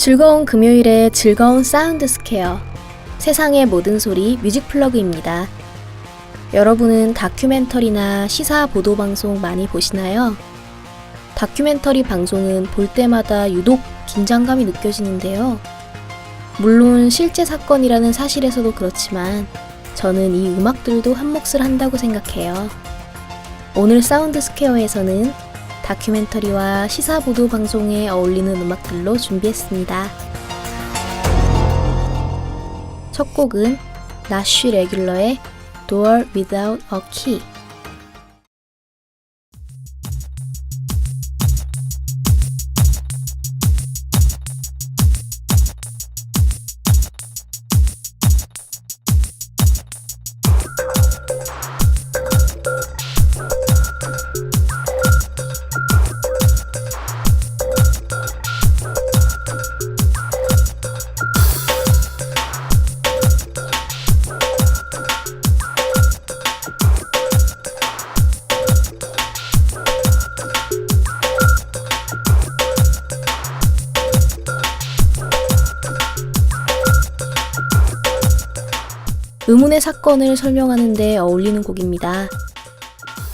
즐거운 금요일에 즐거운 사운드 스퀘어. 세상의 모든 소리 뮤직 플러그입니다. 여러분은 다큐멘터리나 시사 보도 방송 많이 보시나요? 다큐멘터리 방송은 볼 때마다 유독 긴장감이 느껴지는데요. 물론 실제 사건이라는 사실에서도 그렇지만 저는 이 음악들도 한 몫을 한다고 생각해요. 오늘 사운드 스퀘어에서는 다큐멘터리와 시사 보도 방송에 어울리는 음악들로 준비했습니다. 첫 곡은 나쉬 레귤러의 Door Without a Key. 의문의 사건을 설명하는데 어울리는 곡입니다.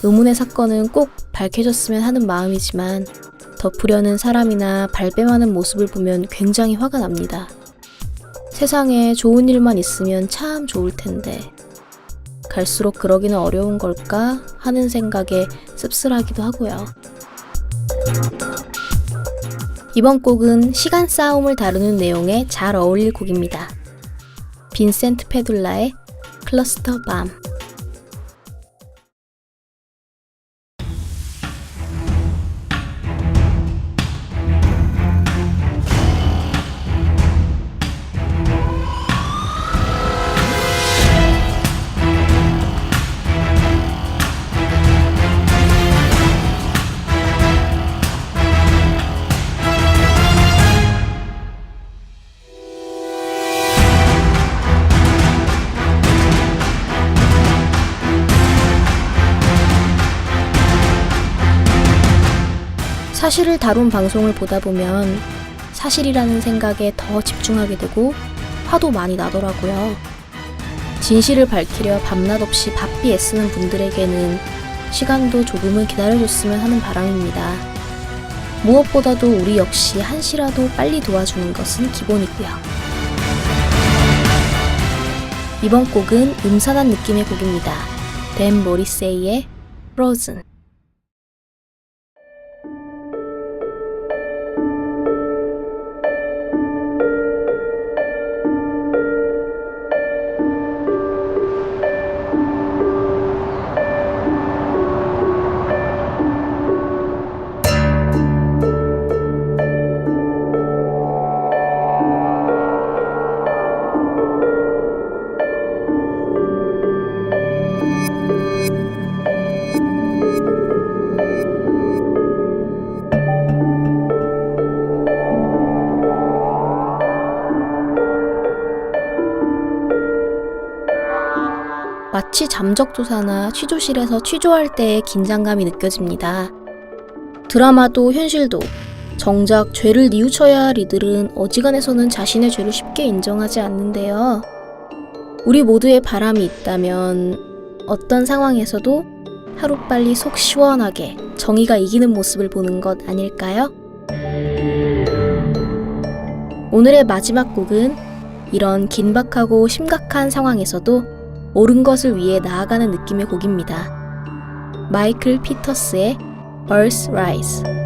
의문의 사건은 꼭 밝혀졌으면 하는 마음이지만 덮으려는 사람이나 발뺌하는 모습을 보면 굉장히 화가 납니다. 세상에 좋은 일만 있으면 참 좋을 텐데 갈수록 그러기는 어려운 걸까 하는 생각에 씁쓸하기도 하고요. 이번 곡은 시간 싸움을 다루는 내용에 잘 어울릴 곡입니다. 빈센트 페둘라의 클 사실을 다룬 방송을 보다 보면 사실이라는 생각에 더 집중하게 되고 화도 많이 나더라고요. 진실을 밝히려 밤낮 없이 바삐 애쓰는 분들에게는 시간도 조금은 기다려줬으면 하는 바람입니다. 무엇보다도 우리 역시 한시라도 빨리 도와주는 것은 기본이고요. 이번 곡은 음산한 느낌의 곡입니다. 댄 모리세이의 Frozen. 마치 잠적조사나 취조실에서 취조할 때의 긴장감이 느껴집니다. 드라마도 현실도 정작 죄를 뉘우쳐야 할 이들은 어지간해서는 자신의 죄를 쉽게 인정하지 않는데요. 우리 모두의 바람이 있다면 어떤 상황에서도 하루빨리 속 시원하게 정의가 이기는 모습을 보는 것 아닐까요? 오늘의 마지막 곡은 이런 긴박하고 심각한 상황에서도 옳은 것을 위해 나아가는 느낌의 곡입니다. 마이클 피터스의 Earth Rise.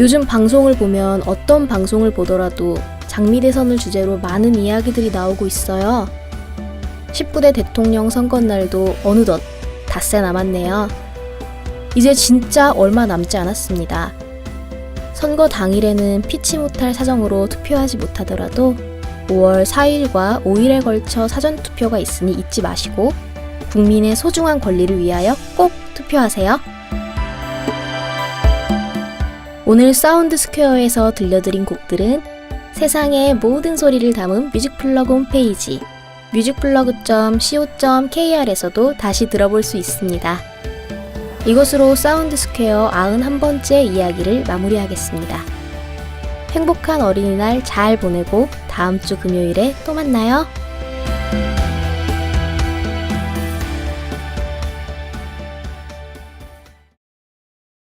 요즘 방송을 보면 어떤 방송을 보더라도 장미대선을 주제로 많은 이야기들이 나오고 있어요. 19대 대통령 선거 날도 어느덧 닷새 남았네요. 이제 진짜 얼마 남지 않았습니다. 선거 당일에는 피치 못할 사정으로 투표하지 못하더라도 5월 4일과 5일에 걸쳐 사전 투표가 있으니 잊지 마시고 국민의 소중한 권리를 위하여 꼭 투표하세요. 오늘 사운드 스퀘어에서 들려드린 곡들은 세상의 모든 소리를 담은 뮤직플러그 홈페이지 뮤직플러그.co.kr에서도 다시 들어볼 수 있습니다. 이것으로 사운드 스퀘어 91번째 이야기를 마무리하겠습니다. 행복한 어린이날 잘 보내고 다음 주 금요일에 또 만나요.